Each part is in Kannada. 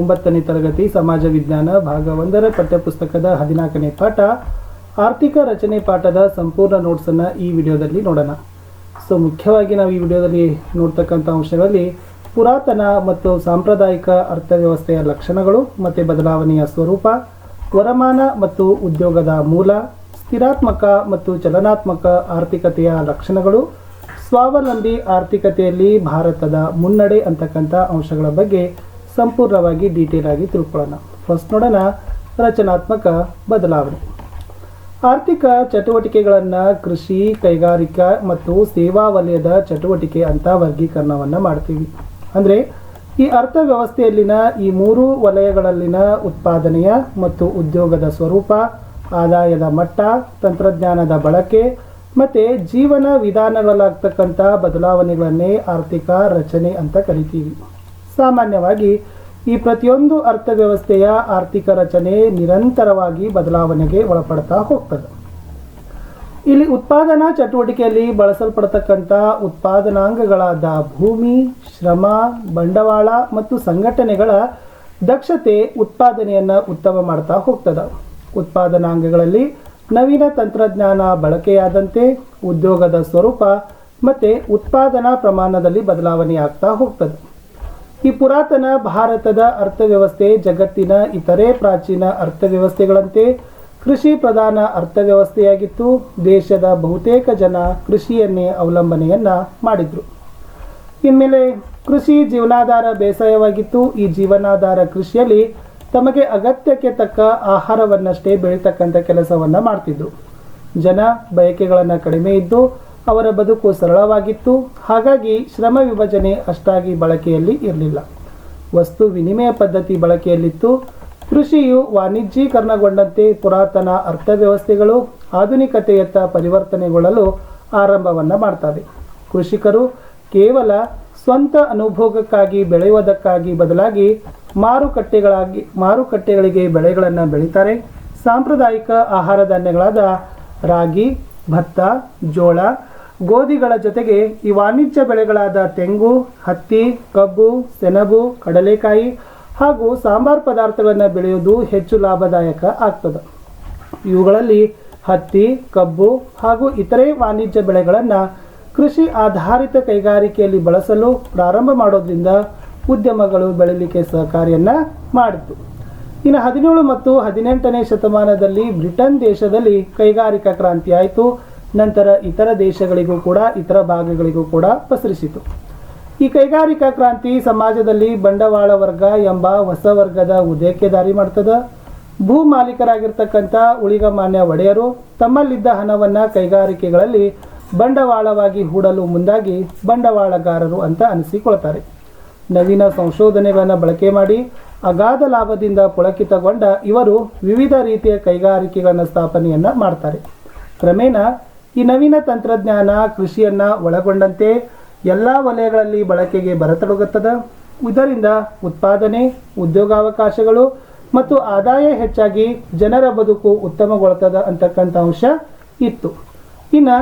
ಒಂಬತ್ತನೇ ತರಗತಿ ಸಮಾಜ ವಿಜ್ಞಾನ ಭಾಗ ಒಂದರ ಪಠ್ಯಪುಸ್ತಕದ ಹದಿನಾಲ್ಕನೇ ಪಾಠ, ಆರ್ಥಿಕ ರಚನೆ ಪಾಠದ ಸಂಪೂರ್ಣ ನೋಟ್ಸನ್ನು ಈ ವಿಡಿಯೋದಲ್ಲಿ ನೋಡೋಣ. ಸೊ ಮುಖ್ಯವಾಗಿ ನಾವು ಈ ವಿಡಿಯೋದಲ್ಲಿ ನೋಡ್ತಕ್ಕಂಥ ಅಂಶಗಳಲ್ಲಿ ಪುರಾತನ ಮತ್ತು ಸಾಂಪ್ರದಾಯಿಕ ಅರ್ಥವ್ಯವಸ್ಥೆಯ ಲಕ್ಷಣಗಳು ಮತ್ತು ಬದಲಾವಣೆಯ ಸ್ವರೂಪ, ವರಮಾನ ಮತ್ತು ಉದ್ಯೋಗದ ಮೂಲ, ಸ್ಥಿರಾತ್ಮಕ ಮತ್ತು ಚಲನಾತ್ಮಕ ಆರ್ಥಿಕತೆಯ ಲಕ್ಷಣಗಳು, ಸ್ವಾವಲಂಬಿ ಆರ್ಥಿಕತೆಯಲ್ಲಿ ಭಾರತದ ಮುನ್ನಡೆ ಅಂತಕ್ಕಂಥ ಅಂಶಗಳ ಬಗ್ಗೆ ಸಂಪೂರ್ಣವಾಗಿ ಡೀಟೇಲ್ ಆಗಿ ತಿಳ್ಕೊಳ್ಳೋಣ. ಫಸ್ಟ್ ನೋಡೋಣ ರಚನಾತ್ಮಕ ಬದಲಾವಣೆ. ಆರ್ಥಿಕ ಚಟುವಟಿಕೆಗಳನ್ನು ಕೃಷಿ, ಕೈಗಾರಿಕಾ ಮತ್ತು ಸೇವಾ ವಲಯದ ಚಟುವಟಿಕೆ ಅಂತ ವರ್ಗೀಕರಣವನ್ನು ಮಾಡ್ತೀವಿ. ಅಂದರೆ ಈ ಅರ್ಥವ್ಯವಸ್ಥೆಯಲ್ಲಿನ ಈ ಮೂರು ವಲಯಗಳಲ್ಲಿನ ಉತ್ಪಾದನೆಯ ಮತ್ತು ಉದ್ಯೋಗದ ಸ್ವರೂಪ, ಆದಾಯದ ಮಟ್ಟ, ತಂತ್ರಜ್ಞಾನದ ಬಳಕೆ ಮತ್ತು ಜೀವನ ವಿಧಾನಗಳಲ್ಲಾಗ್ತಕ್ಕಂಥ ಬದಲಾವಣೆಗಳನ್ನೇ ಆರ್ಥಿಕ ರಚನೆ ಅಂತ ಕರಿತೀವಿ. ಸಾಮಾನ್ಯವಾಗಿ ಈ ಪ್ರತಿಯೊಂದು ಅರ್ಥವ್ಯವಸ್ಥೆಯ ಆರ್ಥಿಕ ರಚನೆ ನಿರಂತರವಾಗಿ ಬದಲಾವಣೆಗೆ ಒಳಪಡ್ತಾ ಹೋಗ್ತದೆ. ಇಲ್ಲಿ ಉತ್ಪಾದನಾ ಚಟುವಟಿಕೆಯಲ್ಲಿ ಬಳಸಲ್ಪಡತಕ್ಕಂಥ ಉತ್ಪಾದನಾಂಗಗಳಾದ ಭೂಮಿ, ಶ್ರಮ, ಬಂಡವಾಳ ಮತ್ತು ಸಂಘಟನೆಗಳ ದಕ್ಷತೆ ಉತ್ಪಾದನೆಯನ್ನು ಉತ್ತಮ ಮಾಡ್ತಾ ಹೋಗ್ತದೆ. ಉತ್ಪಾದನಾಂಗಗಳಲ್ಲಿ ನವೀನ ತಂತ್ರಜ್ಞಾನ ಬಳಕೆಯಾದಂತೆ ಉದ್ಯೋಗದ ಸ್ವರೂಪ ಮತ್ತು ಉತ್ಪಾದನಾ ಪ್ರಮಾಣದಲ್ಲಿ ಬದಲಾವಣೆ ಆಗ್ತಾ ಹೋಗ್ತದೆ. ಈ ಪುರಾತನ ಭಾರತದ ಅರ್ಥವ್ಯವಸ್ಥೆ ಜಗತ್ತಿನ ಇತರೆ ಪ್ರಾಚೀನ ಅರ್ಥವ್ಯವಸ್ಥೆಗಳಂತೆ ಕೃಷಿ ಪ್ರಧಾನ ಅರ್ಥವ್ಯವಸ್ಥೆಯಾಗಿತ್ತು. ದೇಶದ ಬಹುತೇಕ ಜನ ಕೃಷಿಯನ್ನೇ ಅವಲಂಬನೆಯನ್ನ ಮಾಡಿದ್ರು. ಇನ್ಮೇಲೆ ಕೃಷಿ ಜೀವನಾಧಾರ ಬೇಸಾಯವಾಗಿತ್ತು. ಈ ಜೀವನಾಧಾರ ಕೃಷಿಯಲ್ಲಿ ತಮಗೆ ಅಗತ್ಯಕ್ಕೆ ತಕ್ಕ ಆಹಾರವನ್ನಷ್ಟೇ ಬೆಳೀತಕ್ಕಂಥ ಕೆಲಸವನ್ನ ಮಾಡ್ತಿದ್ರು. ಜನ ಬಯಕೆಗಳನ್ನು ಕಡಿಮೆ ಇದ್ದು ಅವರ ಬದುಕು ಸರಳವಾಗಿತ್ತು. ಹಾಗಾಗಿ ಶ್ರಮ ವಿಭಜನೆ ಅಷ್ಟಾಗಿ ಬಳಕೆಯಲ್ಲಿ ಇರಲಿಲ್ಲ. ವಸ್ತು ವಿನಿಮಯ ಪದ್ಧತಿ ಬಳಕೆಯಲ್ಲಿತ್ತು. ಕೃಷಿಯು ವಾಣಿಜ್ಯೀಕರಣಗೊಂಡಂತೆ ಪುರಾತನ ಅರ್ಥವ್ಯವಸ್ಥೆಗಳು ಆಧುನಿಕತೆಯತ್ತ ಪರಿವರ್ತನೆಗೊಳ್ಳಲು ಆರಂಭವನ್ನು ಮಾಡ್ತವೆ. ಕೃಷಿಕರು ಕೇವಲ ಸ್ವಂತ ಅನುಭೋಗಕ್ಕಾಗಿ ಬೆಳೆಯುವುದಕ್ಕಾಗಿ ಬದಲಾಗಿ ಮಾರುಕಟ್ಟೆಗಳಾಗಿ, ಮಾರುಕಟ್ಟೆಗಳಿಗೆ ಬೆಳೆಗಳನ್ನು ಬೆಳೀತಾರೆ. ಸಾಂಪ್ರದಾಯಿಕ ಆಹಾರ ಧಾನ್ಯಗಳಾದ ರಾಗಿ ಭತ್ತ, ಜೋಳ, ಗೋಧಿಗಳ ಜೊತೆಗೆ ಈ ವಾಣಿಜ್ಯ ಬೆಳೆಗಳಾದ ತೆಂಗು, ಹತ್ತಿ, ಕಬ್ಬು, ಸೆಣಬು, ಕಡಲೆಕಾಯಿ ಹಾಗೂ ಸಾಂಬಾರ್ ಪದಾರ್ಥಗಳನ್ನು ಬೆಳೆಯುವುದು ಹೆಚ್ಚು ಲಾಭದಾಯಕ ಆಗ್ತದೆ. ಇವುಗಳಲ್ಲಿ ಹತ್ತಿ, ಕಬ್ಬು ಹಾಗೂ ಇತರೆ ವಾಣಿಜ್ಯ ಬೆಳೆಗಳನ್ನು ಕೃಷಿ ಆಧಾರಿತ ಕೈಗಾರಿಕೆಯಲ್ಲಿ ಬಳಸಲು ಪ್ರಾರಂಭ ಮಾಡೋದ್ರಿಂದ ಉದ್ಯಮಗಳು ಬೆಳೀಲಿಕ್ಕೆ ಸಹಕಾರಿಯನ್ನ ಮಾಡಿತು. ಇನ್ನು ಹದಿನೇಳು ಮತ್ತು ಹದಿನೆಂಟನೇ ಶತಮಾನದಲ್ಲಿ ಬ್ರಿಟನ್ ದೇಶದಲ್ಲಿ ಕೈಗಾರಿಕಾ ಕ್ರಾಂತಿ ಆಯಿತು. ನಂತರ ಇತರ ದೇಶಗಳಿಗೂ ಕೂಡ, ಇತರ ಭಾಗಗಳಿಗೂ ಕೂಡ ಪಸರಿಸಿತು. ಈ ಕೈಗಾರಿಕಾ ಕ್ರಾಂತಿ ಸಮಾಜದಲ್ಲಿ ಬಂಡವಾಳ ವರ್ಗ ಎಂಬ ಹೊಸ ವರ್ಗದ ಉದಯಕ್ಕೆ ದಾರಿ ಮಾಡ್ತದ. ಭೂ ಮಾಲೀಕರಾಗಿರ್ತಕ್ಕಂಥ ಉಳಿಗಮಾನ್ಯ ಒಡೆಯರು ತಮ್ಮಲ್ಲಿದ್ದ ಹಣವನ್ನು ಕೈಗಾರಿಕೆಗಳಲ್ಲಿ ಬಂಡವಾಳವಾಗಿ ಹೂಡಲು ಮುಂದಾಗಿ ಬಂಡವಾಳಗಾರರು ಅಂತ ಅನಿಸಿಕೊಳ್ತಾರೆ. ನವೀನ ಸಂಶೋಧನೆಗಳನ್ನು ಬಳಕೆ ಮಾಡಿ ಅಗಾಧ ಲಾಭದಿಂದ ಪುಳಕಿತಗೊಂಡ ಇವರು ವಿವಿಧ ರೀತಿಯ ಕೈಗಾರಿಕೆಗಳನ್ನು ಸ್ಥಾಪನೆಯನ್ನು ಮಾಡ್ತಾರೆ. ಕ್ರಮೇಣ ಈ ನವೀನ ತಂತ್ರಜ್ಞಾನ ಕೃಷಿಯನ್ನು ಒಳಗೊಂಡಂತೆ ಎಲ್ಲ ವಲಯಗಳಲ್ಲಿ ಬಳಕೆಗೆ ಬರತೊಡಗುತ್ತದೆ. ಇದರಿಂದ ಉತ್ಪಾದನೆ, ಉದ್ಯೋಗಾವಕಾಶಗಳು ಮತ್ತು ಆದಾಯ ಹೆಚ್ಚಾಗಿ ಜನರ ಬದುಕು ಉತ್ತಮಗೊಳ್ತದ ಅಂತಕ್ಕಂಥ ಅಂಶ ಇತ್ತು. ಇನ್ನು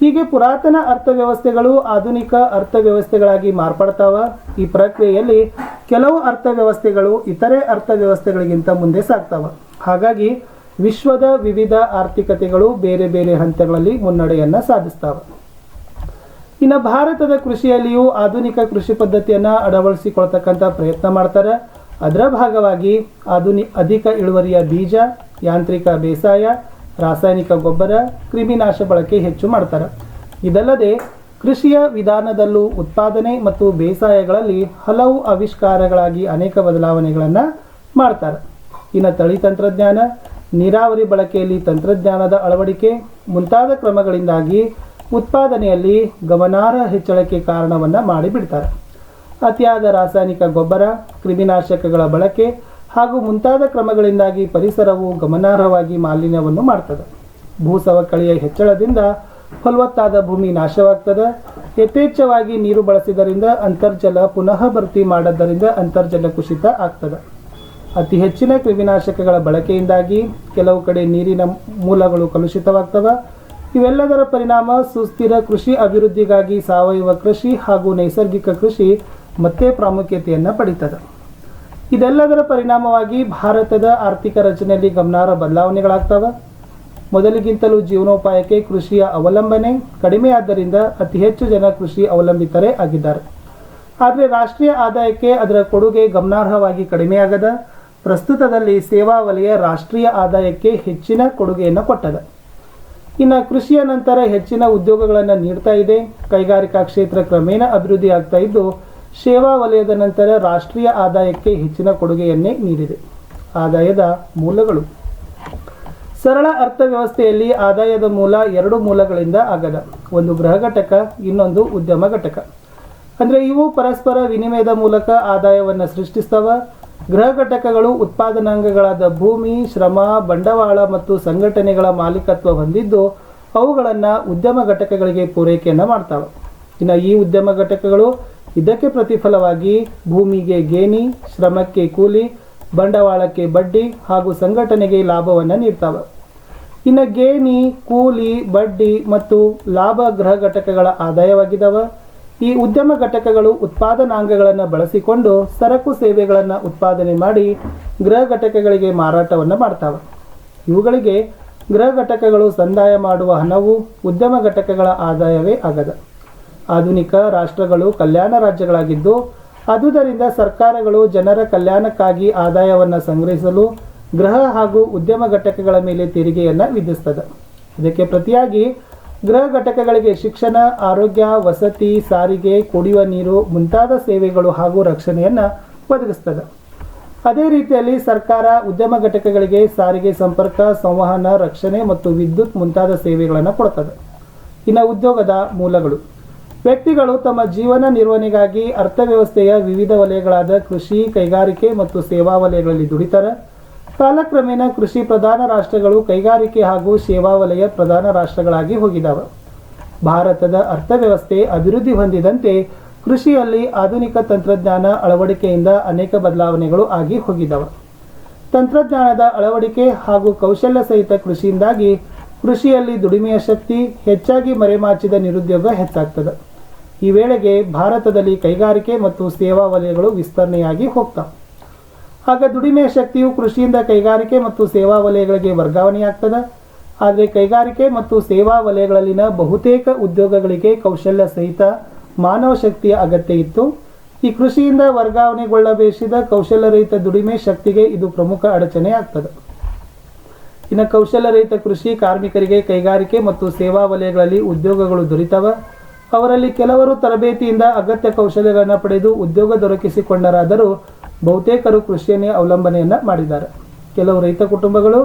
ಹೀಗೆ ಪುರಾತನ ಅರ್ಥವ್ಯವಸ್ಥೆಗಳು ಆಧುನಿಕ ಅರ್ಥವ್ಯವಸ್ಥೆಗಳಾಗಿ ಮಾರ್ಪಡ್ತಾವ. ಈ ಪ್ರಕ್ರಿಯೆಯಲ್ಲಿ ಕೆಲವು ಅರ್ಥವ್ಯವಸ್ಥೆಗಳು ಇತರೆ ಅರ್ಥವ್ಯವಸ್ಥೆಗಳಿಗಿಂತ ಮುಂದೆ ಸಾಗ್ತಾವ. ಹಾಗಾಗಿ ವಿಶ್ವದ ವಿವಿಧ ಆರ್ಥಿಕತೆಗಳು ಬೇರೆ ಬೇರೆ ಹಂತಗಳಲ್ಲಿ ಮುನ್ನಡೆಯನ್ನು ಸಾಧಿಸ್ತಾವ. ಇನ್ನು ಭಾರತದ ಕೃಷಿಯಲ್ಲಿಯೂ ಆಧುನಿಕ ಕೃಷಿ ಪದ್ಧತಿಯನ್ನು ಅಳವಡಿಸಿಕೊಳ್ತಕ್ಕಂಥ ಪ್ರಯತ್ನ ಮಾಡ್ತಾರೆ. ಅದರ ಭಾಗವಾಗಿ ಆಧುನಿ, ಅಧಿಕ ಇಳುವರಿಯ ಬೀಜ, ಯಾಂತ್ರಿಕ ಬೇಸಾಯ ರಾಸಾಯನಿಕ ಗೊಬ್ಬರ, ಕ್ರಿಮಿನಾಶ ಬಳಕೆ ಹೆಚ್ಚು ಮಾಡ್ತಾರೆ. ಇದಲ್ಲದೆ, ಕೃಷಿಯ ವಿಧಾನದಲ್ಲೂ ಉತ್ಪಾದನೆ ಮತ್ತು ಬೇಸಾಯಗಳಲ್ಲಿ ಹಲವು ಆವಿಷ್ಕಾರಗಳಾಗಿ ಅನೇಕ ಬದಲಾವಣೆಗಳನ್ನು ಮಾಡ್ತಾರೆ. ಇನ್ನು ತಳಿ ತಂತ್ರಜ್ಞಾನ, ನೀರಾವರಿ ಬಳಕೆಯಲ್ಲಿ ತಂತ್ರಜ್ಞಾನದ ಅಳವಡಿಕೆ ಮುಂತಾದ ಕ್ರಮಗಳಿಂದಾಗಿ ಉತ್ಪಾದನೆಯಲ್ಲಿ ಗಮನಾರ್ಹ ಹೆಚ್ಚಳಕ್ಕೆ ಕಾರಣವನ್ನು ಮಾಡಿಬಿಡ್ತಾರೆ. ಅತಿಯಾದ ರಾಸಾಯನಿಕ ಗೊಬ್ಬರ, ಕ್ರಿಮಿನಾಶಕಗಳ ಬಳಕೆ ಹಾಗೂ ಮುಂತಾದ ಕ್ರಮಗಳಿಂದಾಗಿ ಪರಿಸರವು ಗಮನಾರ್ಹವಾಗಿ ಮಾಲಿನ್ಯವನ್ನು ಮಾಡ್ತದೆ. ಭೂ ಸವಕಳಿಯ ಹೆಚ್ಚಳದಿಂದ ಫಲವತ್ತಾದ ಭೂಮಿ ನಾಶವಾಗ್ತದೆ. ಯಥೇಚ್ಛವಾಗಿ ನೀರು ಬಳಸಿದರಿಂದ ಅಂತರ್ಜಲ ಪುನಃ ಭರ್ತಿ ಮಾಡೋದರಿಂದ ಅಂತರ್ಜಲ ಕುಸಿತ ಆಗ್ತದೆ. ಅತಿ ಹೆಚ್ಚಿನ ಕ್ರಿಮಿನಾಶಕಗಳ ಬಳಕೆಯಿಂದಾಗಿ ಕೆಲವು ಕಡೆ ನೀರಿನ ಮೂಲಗಳು ಕಲುಷಿತವಾಗ್ತವೆ. ಇವೆಲ್ಲದರ ಪರಿಣಾಮ ಸುಸ್ಥಿರ ಕೃಷಿ ಅಭಿವೃದ್ಧಿಗಾಗಿ ಸಾವಯವ ಕೃಷಿ ಹಾಗೂ ನೈಸರ್ಗಿಕ ಕೃಷಿ ಮತ್ತೆ ಪ್ರಾಮುಖ್ಯತೆಯನ್ನು ಪಡೀತದೆ. ಇದೆಲ್ಲದರ ಪರಿಣಾಮವಾಗಿ ಭಾರತದ ಆರ್ಥಿಕ ರಚನೆಯಲ್ಲಿ ಗಮನಾರ್ಹ ಬದಲಾವಣೆಗಳಾಗ್ತವೆ. ಮೊದಲಿಗಿಂತಲೂ ಜೀವನೋಪಾಯಕ್ಕೆ ಕೃಷಿಯ ಅವಲಂಬನೆ ಕಡಿಮೆಯಾದ್ದರಿಂದ ಅತಿ ಹೆಚ್ಚು ಜನ ಕೃಷಿ ಅವಲಂಬಿತರೇ ಆಗಿದ್ದಾರೆ. ಆದರೆ ರಾಷ್ಟ್ರೀಯ ಆದಾಯಕ್ಕೆ ಅದರ ಕೊಡುಗೆ ಗಮನಾರ್ಹವಾಗಿ ಕಡಿಮೆಯಾಗದ. ಪ್ರಸ್ತುತದಲ್ಲಿ ಸೇವಾ ವಲಯ ರಾಷ್ಟ್ರೀಯ ಆದಾಯಕ್ಕೆ ಹೆಚ್ಚಿನ ಕೊಡುಗೆಯನ್ನು ಕೊಟ್ಟದ. ಇನ್ನು ಕೃಷಿಯ ನಂತರ ಹೆಚ್ಚಿನ ಉದ್ಯೋಗಗಳನ್ನು ನೀಡ್ತಾ ಇದೆ. ಕೈಗಾರಿಕಾ ಕ್ಷೇತ್ರ ಕ್ರಮೇಣ ಅಭಿವೃದ್ಧಿ ಆಗ್ತಾ ಇದ್ದು ಸೇವಾ ವಲಯದ ನಂತರ ರಾಷ್ಟ್ರೀಯ ಆದಾಯಕ್ಕೆ ಹೆಚ್ಚಿನ ಕೊಡುಗೆಯನ್ನೇ ನೀಡಿದೆ. ಆದಾಯದ ಮೂಲಗಳು. ಸರಳ ಅರ್ಥವ್ಯವಸ್ಥೆಯಲ್ಲಿ ಆದಾಯದ ಮೂಲ ಎರಡು ಮೂಲಗಳಿಂದ ಆಗದ. ಒಂದು ಗೃಹ ಘಟಕ, ಇನ್ನೊಂದು ಉದ್ಯಮ ಘಟಕ. ಅಂದರೆ ಇವು ಪರಸ್ಪರ ವಿನಿಮಯದ ಮೂಲಕ ಆದಾಯವನ್ನು ಸೃಷ್ಟಿಸ್ತವ. ಗೃಹ ಘಟಕಗಳು ಉತ್ಪಾದನಾಂಗಗಳಾದ ಭೂಮಿ, ಶ್ರಮ, ಬಂಡವಾಳ ಮತ್ತು ಸಂಘಟನೆಗಳ ಮಾಲೀಕತ್ವ ಹೊಂದಿದ್ದು ಅವುಗಳನ್ನು ಉದ್ಯಮ ಘಟಕಗಳಿಗೆ ಪೂರೈಕೆಯನ್ನು ಮಾಡ್ತಾವೆ. ಇನ್ನು ಈ ಉದ್ಯಮ ಘಟಕಗಳು ಇದಕ್ಕೆ ಪ್ರತಿಫಲವಾಗಿ ಭೂಮಿಗೆ ಗೇಣಿ, ಶ್ರಮಕ್ಕೆ ಕೂಲಿ, ಬಂಡವಾಳಕ್ಕೆ ಬಡ್ಡಿ ಹಾಗೂ ಸಂಘಟನೆಗೆ ಲಾಭವನ್ನು ನೀಡ್ತಾವೆ. ಇನ್ನು ಗೇಣಿ, ಕೂಲಿ, ಬಡ್ಡಿ ಮತ್ತು ಲಾಭ ಗೃಹ ಘಟಕಗಳ ಆದಾಯವಾಗಿದ್ದಾವೆ ಈ ಉದ್ಯಮ ಘಟಕಗಳು ಉತ್ಪಾದನಾಂಗಗಳನ್ನು ಬಳಸಿಕೊಂಡು ಸರಕು ಸೇವೆಗಳನ್ನು ಉತ್ಪಾದನೆ ಮಾಡಿ ಗೃಹ ಘಟಕಗಳಿಗೆ ಮಾರಾಟವನ್ನು ಮಾಡ್ತಾವೆ. ಇವುಗಳಿಗೆ ಗೃಹ ಘಟಕಗಳು ಸಂದಾಯ ಮಾಡುವ ಹಣವು ಉದ್ಯಮ ಘಟಕಗಳ ಆದಾಯವೇ ಆಗದ. ಆಧುನಿಕ ರಾಷ್ಟ್ರಗಳು ಕಲ್ಯಾಣ ರಾಜ್ಯಗಳಾಗಿದ್ದು ಅದುದರಿಂದ ಸರ್ಕಾರಗಳು ಜನರ ಕಲ್ಯಾಣಕ್ಕಾಗಿ ಆದಾಯವನ್ನು ಸಂಗ್ರಹಿಸಲು ಗೃಹ ಹಾಗೂ ಉದ್ಯಮ ಘಟಕಗಳ ಮೇಲೆ ತೆರಿಗೆಯನ್ನು ವಿಧಿಸ್ತದೆ. ಇದಕ್ಕೆ ಪ್ರತಿಯಾಗಿ ಗೃಹ ಘಟಕಗಳಿಗೆ ಶಿಕ್ಷಣ, ಆರೋಗ್ಯ, ವಸತಿ, ಸಾರಿಗೆ, ಕುಡಿಯುವ ನೀರು ಮುಂತಾದ ಸೇವೆಗಳು ಹಾಗೂ ರಕ್ಷಣೆಯನ್ನು ಒದಗಿಸ್ತದೆ. ಅದೇ ರೀತಿಯಲ್ಲಿ ಸರ್ಕಾರ ಉದ್ಯಮ ಘಟಕಗಳಿಗೆ ಸಾರಿಗೆ ಸಂಪರ್ಕ, ಸಂವಹನ, ರಕ್ಷಣೆ ಮತ್ತು ವಿದ್ಯುತ್ ಮುಂತಾದ ಸೇವೆಗಳನ್ನು ಕೊಡ್ತದೆ. ಇನ್ನು ಉದ್ಯೋಗದ ಮೂಲಗಳು. ವ್ಯಕ್ತಿಗಳು ತಮ್ಮ ಜೀವನ ನಿರ್ವಹಣೆಗಾಗಿ ಅರ್ಥವ್ಯವಸ್ಥೆಯ ವಿವಿಧ ವಲಯಗಳಾದ ಕೃಷಿ, ಕೈಗಾರಿಕೆ ಮತ್ತು ಸೇವಾ ವಲಯಗಳಲ್ಲಿ ದುಡಿತಾರೆ. ಕಾಲಕ್ರಮೇಣ ಕೃಷಿ ಪ್ರಧಾನ ರಾಷ್ಟ್ರಗಳು ಕೈಗಾರಿಕೆ ಹಾಗೂ ಸೇವಾ ವಲಯ ಪ್ರಧಾನ ರಾಷ್ಟ್ರಗಳಾಗಿ ಹೋಗಿದ್ದಾವೆ ಭಾರತದ ಅರ್ಥವ್ಯವಸ್ಥೆ ಅಭಿವೃದ್ಧಿ ಹೊಂದಿದಂತೆ ಕೃಷಿಯಲ್ಲಿ ಆಧುನಿಕ ತಂತ್ರಜ್ಞಾನ ಅಳವಡಿಕೆಯಿಂದ ಅನೇಕ ಬದಲಾವಣೆಗಳು ಆಗಿ ಹೋಗಿದ್ದಾವೆ ತಂತ್ರಜ್ಞಾನದ ಅಳವಡಿಕೆ ಹಾಗೂ ಕೌಶಲ್ಯ ಸಹಿತ ಕೃಷಿಯಿಂದಾಗಿ ಕೃಷಿಯಲ್ಲಿ ದುಡಿಮೆಯ ಶಕ್ತಿ ಹೆಚ್ಚಾಗಿ ಮರೆಮಾಚಿದ ನಿರುದ್ಯೋಗ ಹೆಚ್ಚಾಗ್ತದೆ. ಈ ವೇಳೆಗೆ ಭಾರತದಲ್ಲಿ ಕೈಗಾರಿಕೆ ಮತ್ತು ಸೇವಾ ವಲಯಗಳು ವಿಸ್ತರಣೆಯಾಗಿ ಹೋಗ್ತವೆ ಆಗ ದುಡಿಮೆ ಶಕ್ತಿಯು ಕೃಷಿಯಿಂದ ಕೈಗಾರಿಕೆ ಮತ್ತು ಸೇವಾ ವಲಯಗಳಿಗೆ ವರ್ಗಾವಣೆಯಾಗ್ತದೆ. ಆದರೆ ಕೈಗಾರಿಕೆ ಮತ್ತು ಸೇವಾ ವಲಯಗಳಲ್ಲಿನ ಬಹುತೇಕ ಉದ್ಯೋಗಗಳಿಗೆ ಕೌಶಲ್ಯ ಸಹಿತ ಮಾನವ ಶಕ್ತಿಯ ಅಗತ್ಯ ಇತ್ತು. ಈ ಕೃಷಿಯಿಂದ ವರ್ಗಾವಣೆಗೊಳ್ಳಬೇಕಿದ ಕೌಶಲ್ಯರಹಿತ ದುಡಿಮೆ ಶಕ್ತಿಗೆ ಇದು ಪ್ರಮುಖ ಅಡಚಣೆ ಆಗ್ತದೆ ಇನ್ನು ಕೌಶಲ್ಯರಹಿತ ಕೃಷಿ ಕಾರ್ಮಿಕರಿಗೆ ಕೈಗಾರಿಕೆ ಮತ್ತು ಸೇವಾ ವಲಯಗಳಲ್ಲಿ ಉದ್ಯೋಗಗಳು ದೊರೀತವ. ಅವರಲ್ಲಿ ಕೆಲವರು ತರಬೇತಿಯಿಂದ ಅಗತ್ಯ ಕೌಶಲ್ಯಗಳನ್ನು ಪಡೆದು ಉದ್ಯೋಗ ದೊರಕಿಸಿಕೊಂಡರಾದರೂ ಬಹುತೇಕರು ಕೃಷಿಯನ್ನೇ ಅವಲಂಬನೆಯನ್ನ ಮಾಡಿದ್ದಾರೆ. ಕೆಲವು ರೈತ ಕುಟುಂಬಗಳು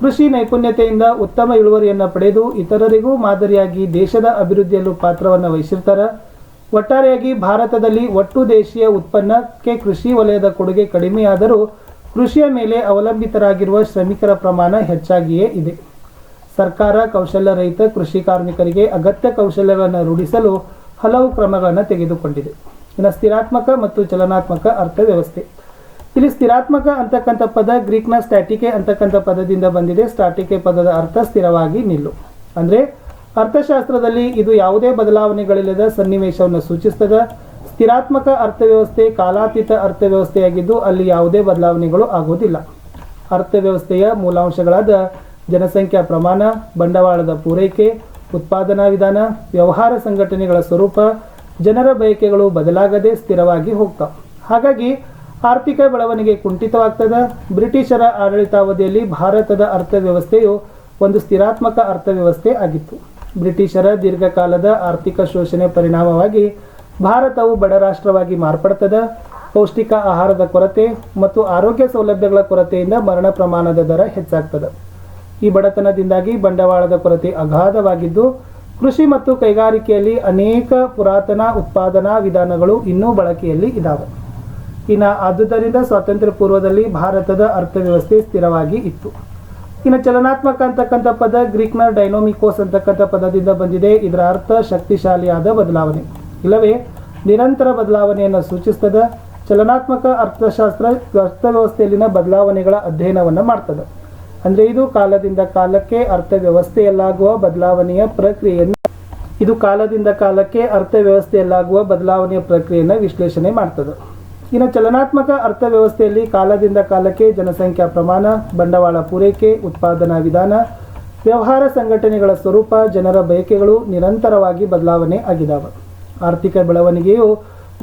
ಕೃಷಿ ನೈಪುಣ್ಯತೆಯಿಂದ ಉತ್ತಮ ಇಳುವರಿಯನ್ನು ಪಡೆದು ಇತರರಿಗೂ ಮಾದರಿಯಾಗಿ ದೇಶದ ಅಭಿವೃದ್ಧಿಯಲ್ಲೂ ಪಾತ್ರವನ್ನು ವಹಿಸಿರ್ತಾರೆ. ಒಟ್ಟಾರೆಯಾಗಿ ಭಾರತದಲ್ಲಿ ಒಟ್ಟು ದೇಶೀಯ ಉತ್ಪನ್ನಕ್ಕೆ ಕೃಷಿ ವಲಯದ ಕೊಡುಗೆ ಕಡಿಮೆಯಾದರೂ ಕೃಷಿಯ ಮೇಲೆ ಅವಲಂಬಿತರಾಗಿರುವ ಶ್ರಮಿಕರ ಪ್ರಮಾಣ ಹೆಚ್ಚಾಗಿಯೇ ಇದೆ. ಸರ್ಕಾರ ಕೌಶಲ್ಯ ರಹಿತ ಕೃಷಿ ಕಾರ್ಮಿಕರಿಗೆ ಅಗತ್ಯ ಕೌಶಲ್ಯಗಳನ್ನು ರೂಢಿಸಲು ಹಲವು ಕ್ರಮಗಳನ್ನು ತೆಗೆದುಕೊಂಡಿದೆ. ಇನ್ನು ಸ್ಥಿರಾತ್ಮಕ ಮತ್ತು ಚಲನಾತ್ಮಕ ಅರ್ಥವ್ಯವಸ್ಥೆ. ಇಲ್ಲಿ ಸ್ಥಿರಾತ್ಮಕ ಅಂತಕ್ಕಂಥ ಪದ ಗ್ರೀಕ್ನ ಸ್ಟ್ಯಾಟಿಕೆ ಅಂತಕ್ಕಂಥ ಪದದಿಂದ ಬಂದಿದೆ. ಸ್ಟಾಟಿಕೆ ಪದದ ಅರ್ಥ ಸ್ಥಿರವಾಗಿ ನಿಲ್ಲು. ಅಂದರೆ ಅರ್ಥಶಾಸ್ತ್ರದಲ್ಲಿ ಇದು ಯಾವುದೇ ಬದಲಾವಣೆಗಳಿಲ್ಲದ ಸನ್ನಿವೇಶವನ್ನು ಸೂಚಿಸ್ತದೆ. ಸ್ಥಿರಾತ್ಮಕ ಅರ್ಥವ್ಯವಸ್ಥೆ ಕಾಲಾತೀತ ಅರ್ಥವ್ಯವಸ್ಥೆಯಾಗಿದ್ದು ಅಲ್ಲಿ ಯಾವುದೇ ಬದಲಾವಣೆಗಳು ಆಗುವುದಿಲ್ಲ. ಅರ್ಥವ್ಯವಸ್ಥೆಯ ಮೂಲಾಂಶಗಳಾದ ಜನಸಂಖ್ಯಾ ಪ್ರಮಾಣ, ಬಂಡವಾಳದ ಪೂರೈಕೆ, ಉತ್ಪಾದನಾ ವಿಧಾನ, ವ್ಯವಹಾರ ಸಂಘಟನೆಗಳ ಸ್ವರೂಪ, ಜನರ ಬಯಕೆಗಳು ಬದಲಾಗದೆ ಸ್ಥಿರವಾಗಿ ಹೋಗ್ತಾವೆ ಹಾಗಾಗಿ ಆರ್ಥಿಕ ಬೆಳವಣಿಗೆ ಕುಂಠಿತವಾಗ್ತದ, ಬ್ರಿಟಿಷರ ಆಡಳಿತಾವಧಿಯಲ್ಲಿ ಭಾರತದ ಅರ್ಥವ್ಯವಸ್ಥೆಯು ಒಂದು ಸ್ಥಿರಾತ್ಮಕ ಅರ್ಥವ್ಯವಸ್ಥೆ ಆಗಿತ್ತು. ಬ್ರಿಟಿಷರ ದೀರ್ಘಕಾಲದ ಆರ್ಥಿಕ ಶೋಷಣೆ ಪರಿಣಾಮವಾಗಿ ಭಾರತವು ಬಡ ರಾಷ್ಟ್ರವಾಗಿ ಮಾರ್ಪಡ್ತದೆ, ಪೌಷ್ಟಿಕ ಆಹಾರದ ಕೊರತೆ ಮತ್ತು ಆರೋಗ್ಯ ಸೌಲಭ್ಯಗಳ ಕೊರತೆಯಿಂದ ಮರಣ ಪ್ರಮಾಣದ ದರ ಹೆಚ್ಚಾಗ್ತದೆ. ಈ ಬಡತನದಿಂದಾಗಿ ಬಂಡವಾಳದ ಕೊರತೆ ಅಗಾಧವಾಗಿದ್ದು, ಕೃಷಿ ಮತ್ತು ಕೈಗಾರಿಕೆಯಲ್ಲಿ ಅನೇಕ ಪುರಾತನ ಉತ್ಪಾದನಾ ವಿಧಾನಗಳು ಇನ್ನೂ ಬಳಕೆಯಲ್ಲಿ ಇದ್ದಾವೆ ಇನ್ನು ಆದುದರಿಂದ ಸ್ವಾತಂತ್ರ್ಯ ಪೂರ್ವದಲ್ಲಿ ಭಾರತದ ಅರ್ಥವ್ಯವಸ್ಥೆ ಸ್ಥಿರವಾಗಿ ಇತ್ತು. ಇನ್ನು ಚಲನಾತ್ಮಕ ಅಂತಕ್ಕಂಥ ಪದ, ಗ್ರೀಕ್ನ ಡೈನೋಮಿಕೋಸ್ ಅಂತಕ್ಕಂಥ ಪದದಿಂದ ಬಂದಿದೆ. ಇದರ ಅರ್ಥ ಶಕ್ತಿಶಾಲಿಯಾದ ಬದಲಾವಣೆ. ಇಲ್ಲವೇ, ನಿರಂತರ ಬದಲಾವಣೆಯನ್ನು ಸೂಚಿಸ್ತದೆ ಚಲನಾತ್ಮಕ ಅರ್ಥಶಾಸ್ತ್ರ, ಅರ್ಥವ್ಯವಸ್ಥೆಯಲ್ಲಿನ ಬದಲಾವಣೆಗಳ ಅಧ್ಯಯನವನ್ನು ಮಾಡ್ತದೆ. ಅಂದರೆ ಇದು ಕಾಲದಿಂದ ಕಾಲಕ್ಕೆ ಅರ್ಥವ್ಯವಸ್ಥೆಯಲ್ಲಾಗುವ ಬದಲಾವಣೆಯ ಪ್ರಕ್ರಿಯೆಯನ್ನು ಇದು ಕಾಲದಿಂದ ಕಾಲಕ್ಕೆ ಅರ್ಥವ್ಯವಸ್ಥೆಯಲ್ಲಾಗುವ ಬದಲಾವಣೆಯ ಪ್ರಕ್ರಿಯೆಯನ್ನು ವಿಶ್ಲೇಷಣೆ ಮಾಡ್ತದೆ. ಇನ್ನು ಚಲನಾತ್ಮಕ ಅರ್ಥವ್ಯವಸ್ಥೆಯಲ್ಲಿ ಕಾಲದಿಂದ ಕಾಲಕ್ಕೆ ಜನಸಂಖ್ಯಾ ಪ್ರಮಾಣ, ಬಂಡವಾಳ ಪೂರೈಕೆ, ಉತ್ಪಾದನಾ ವಿಧಾನ, ವ್ಯವಹಾರ ಸಂಘಟನೆಗಳ ಸ್ವರೂಪ, ಜನರ ಬಯಕೆಗಳು ನಿರಂತರವಾಗಿ ಬದಲಾವಣೆ ಆಗಿದಾವ. ಆರ್ಥಿಕ ಬೆಳವಣಿಗೆಯು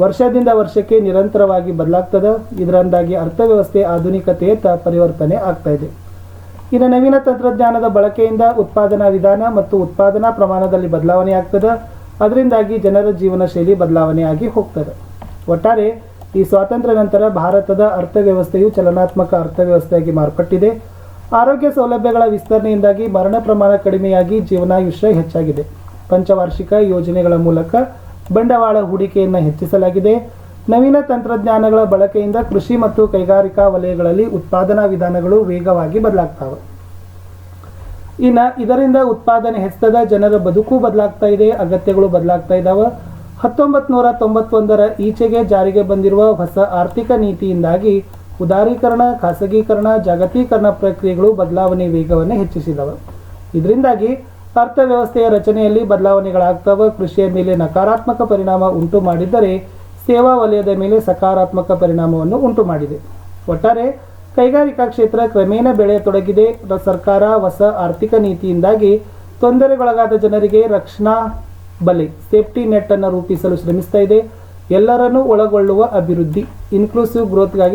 ವರ್ಷದಿಂದ ವರ್ಷಕ್ಕೆ ನಿರಂತರವಾಗಿ ಬದಲಾಗ್ತದೆ. ಇದರಿಂದಾಗಿ ಅರ್ಥವ್ಯವಸ್ಥೆ ಆಧುನಿಕತೆಯತ್ತ ಪರಿವರ್ತನೆ ಆಗ್ತಾ ಇದೆ. ಇನ್ನು ನವೀನ ತಂತ್ರಜ್ಞಾನದ ಬಳಕೆಯಿಂದ ಉತ್ಪಾದನಾ ವಿಧಾನ ಮತ್ತು ಉತ್ಪಾದನಾ ಪ್ರಮಾಣದಲ್ಲಿ ಬದಲಾವಣೆ ಆಗ್ತದೆ. ಅದರಿಂದಾಗಿ ಜನರ ಜೀವನ ಶೈಲಿ ಬದಲಾವಣೆಯಾಗಿ ಹೋಗ್ತದೆ. ಒಟ್ಟಾರೆ, ಈ ಸ್ವಾತಂತ್ರ್ಯ ನಂತರ ಭಾರತದ ಅರ್ಥವ್ಯವಸ್ಥೆಯು ಚಲನಾತ್ಮಕ ಅರ್ಥವ್ಯವಸ್ಥೆಯಾಗಿ ಮಾರ್ಪಟ್ಟಿದೆ. ಆರೋಗ್ಯ ಸೌಲಭ್ಯಗಳ ವಿಸ್ತರಣೆಯಿಂದಾಗಿ ಮರಣ ಪ್ರಮಾಣ ಕಡಿಮೆಯಾಗಿ ಜೀವನಾಯುಷ್ಯ ಹೆಚ್ಚಾಗಿದೆ. ಪಂಚವಾರ್ಷಿಕ ಯೋಜನೆಗಳ ಮೂಲಕ ಬಂಡವಾಳ ಹೂಡಿಕೆಯನ್ನು ಹೆಚ್ಚಿಸಲಾಗಿದೆ. ನವೀನ ತಂತ್ರಜ್ಞಾನಗಳ ಬಳಕೆಯಿಂದ ಕೃಷಿ ಮತ್ತು ಕೈಗಾರಿಕಾ ವಲಯಗಳಲ್ಲಿ ಉತ್ಪಾದನಾ ವಿಧಾನಗಳು ವೇಗವಾಗಿ ಬದಲಾಗ್ತವೆ. ಇನ್ನು ಇದರಿಂದ ಉತ್ಪಾದನೆ ಹೆಚ್ಚದ ಜನರ ಬದುಕು ಬದಲಾಗ್ತಾ ಇದೆ, ಅಗತ್ಯಗಳು ಬದಲಾಗ್ತಾ ಇದ್ದಾವೆ ಹತ್ತೊಂಬತ್ತು ನೂರ ತೊಂಬತ್ತೊಂದರ ಈಚೆಗೆ ಜಾರಿಗೆ ಬಂದಿರುವ ಹೊಸ ಆರ್ಥಿಕ ನೀತಿಯಿಂದಾಗಿ ಉದಾರೀಕರಣ, ಖಾಸಗೀಕರಣ, ಜಾಗತೀಕರಣ ಪ್ರಕ್ರಿಯೆಗಳು ಬದಲಾವಣೆ ವೇಗವನ್ನು ಹೆಚ್ಚಿಸಿದವು. ಇದರಿಂದಾಗಿ ಅರ್ಥವ್ಯವಸ್ಥೆಯ ರಚನೆಯಲ್ಲಿ ಬದಲಾವಣೆಗಳಾಗ್ತವೆ. ಕೃಷಿಯ ಮೇಲೆ ನಕಾರಾತ್ಮಕ ಪರಿಣಾಮ ಉಂಟು ಮಾಡಿದ್ದರೆ ಸೇವಾ ವಲಯದ ಮೇಲೆ ಸಕಾರಾತ್ಮಕ ಪರಿಣಾಮವನ್ನು ಉಂಟು ಮಾಡಿದೆ ಒಟ್ಟಾರೆ, ಕೈಗಾರಿಕಾ ಕ್ಷೇತ್ರ ಕ್ರಮೇಣ ಬೆಳೆಯತೊಡಗಿದೆ. ಸರ್ಕಾರ ಹೊಸ ಆರ್ಥಿಕ ನೀತಿಯಿಂದಾಗಿ ತೊಂದರೆಗೊಳಗಾದ ಜನರಿಗೆ ರಕ್ಷಣಾ ಬಲೆ, ಸೇಫ್ಟಿ ನೆಟ್ ಅನ್ನು ರೂಪಿಸಲು ಶ್ರಮಿಸ್ತಾ ಇದೆ. ಎಲ್ಲರನ್ನೂ ಒಳಗೊಳ್ಳುವ ಅಭಿವೃದ್ಧಿ ಇನ್ಕ್ಲೂಸಿವ್ ಗ್ರೋತ್ಗಾಗಿ